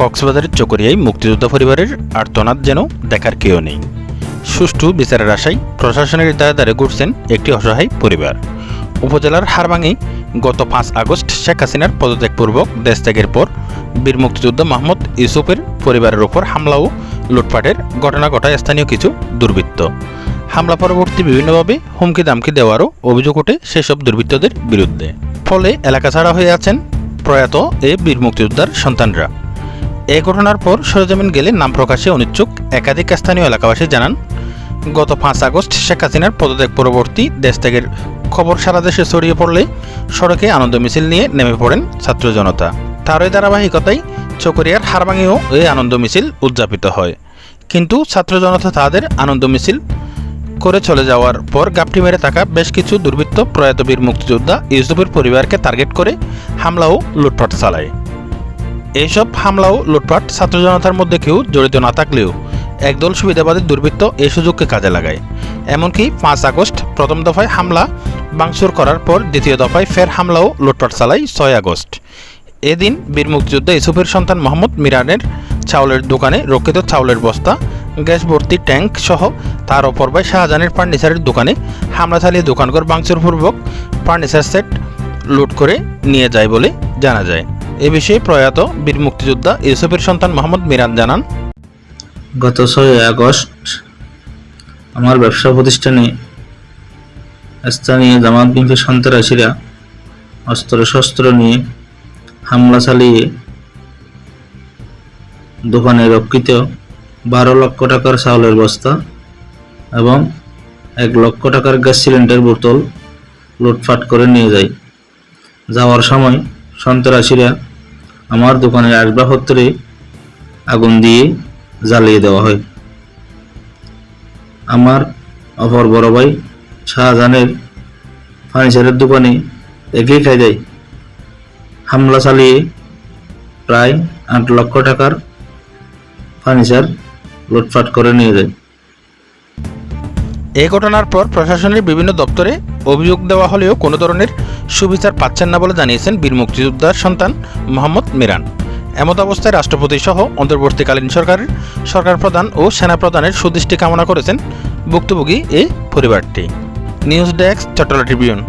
কক্সবাজারের চকরিয়ায় মুক্তিযোদ্ধা পরিবারের আর্তনাদ যেন দেখার কেউ নেই। সুষ্ঠু বিচারের আশায় প্রশাসনের দ্বারে ঘুরছেন একটি অসহায় পরিবার। উপজেলার হারবাঙে গত পাঁচ আগস্ট শেখ হাসিনার পদত্যাগপূর্বক দেশ ত্যাগের পর বীর মুক্তিযোদ্ধা মাহমুদ ইউসুফের পরিবারের ওপর হামলা ও লুটপাটের ঘটনা ঘটায় স্থানীয় কিছু দুর্বৃত্ত। হামলা পরবর্তী বিভিন্নভাবে হুমকি দামকি দেওয়ারও অভিযোগ ওঠে সেসব দুর্বৃত্তদের বিরুদ্ধে। ফলে এলাকা ছাড়া হয়ে আছেন প্রয়াত এ বীর মুক্তিযোদ্ধার সন্তানরা। এ ঘটনার পর সরজমিন গেলে নাম প্রকাশে অনিচ্ছুক। একাধিক স্থানীয় এলাকাবাসী জানান, গত পাঁচ আগস্ট শেখ হাসিনার পদত্যাগ পরবর্তী দেশ ত্যাগের খবর সারা দেশে ছড়িয়ে পড়লে সড়কে আনন্দ মিছিল নিয়ে নেমে পড়েন ছাত্র জনতা। তারই ধারাবাহিকতায় চকরিয়ার হারবাঙেও এই আনন্দ মিছিল উদযাপিত হয়। কিন্তু ছাত্র জনতা তাদের আনন্দ মিছিল করে চলে যাওয়ার পর গাপটি মেরে থাকা বেশ কিছু দুর্বৃত্ত প্রয়াত বীর মুক্তিযোদ্ধা ইউসুফের পরিবারকে টার্গেট করে হামলা ও লুটপাট চালায়। এইসব হামলাও লুটপাট ছাত্র জনতার মধ্যে কেউ জড়িত না থাকলেও একদল সুবিধাবাদী দুর্বৃত্ত এই সুযোগকে কাজে লাগায়। এমনকি পাঁচ আগস্ট প্রথম দফায় হামলা বাংচুর করার পর দ্বিতীয় দফায় ফের হামলাও লুটপাট চালায় ছয় আগস্ট। এদিন বীর মুক্তিযোদ্ধা ইসুফের সন্তান মোহাম্মদ মিরানের চাউলের দোকানে রক্ষিত চাউলের বস্তা, গ্যাস ভর্তি ট্যাঙ্ক সহ তার অপর ভাই শাহজাহানের ফার্নিচারের দোকানে হামলা চালিয়ে দোকানঘর ভাঙচুরপূর্বক ফার্নিচার সেট লুট করে নিয়ে যায় বলে জানা যায়। এ বিষয়ে প্রয়াত বীর মুক্তিযোদ্ধা ইউসুফের সন্তান মোহাম্মদ মিরান জানান। গত ছয় আগস্ট আমার ব্যবসা প্রতিষ্ঠানে স্থানীয় জামাত বিএনপি সন্ত্রাসীরা অস্ত্র শস্ত্র নিয়ে হামলা চালিয়ে দোকানে রক্ষিত বারো লক্ষ টাকার চাউলের বস্তা এবং এক লক্ষ টাকার গ্যাস সিলিন্ডার বোতল লুটফাট করে নিয়ে যায়। যাওয়ার সময় সন্ত্রাসীরা আমার দোকানের আসবাবপত্রে আগুন দিয়ে জ্বালিয়ে দেওয়া হয়। আমার অপর বড় ভাই শাহজাহানের ফার্নিচারের দোকানে একই কায়দায় হামলা চালিয়ে প্রায় আট লক্ষ টাকার ফার্নিচার লুটপাট করে নিয়ে যায়। এই ঘটনার পর প্রশাসনের বিভিন্ন দপ্তরে অভিযোগ দেওয়া হলেও কোনো ধরনের সুবিচার পাচ্ছেন না বলে জানিয়েছেন বীর মুক্তিযোদ্ধার সন্তান মোহাম্মদ মিরান। এমত অবস্থায় রাষ্ট্রপতি সহ অন্তর্বর্তীকালীন সরকারের সরকার প্রধান ও সেনা প্রধানের সুদৃষ্টি কামনা করেছেন ভুক্তভোগী এই পরিবারটি। News desk Chattala Tribune.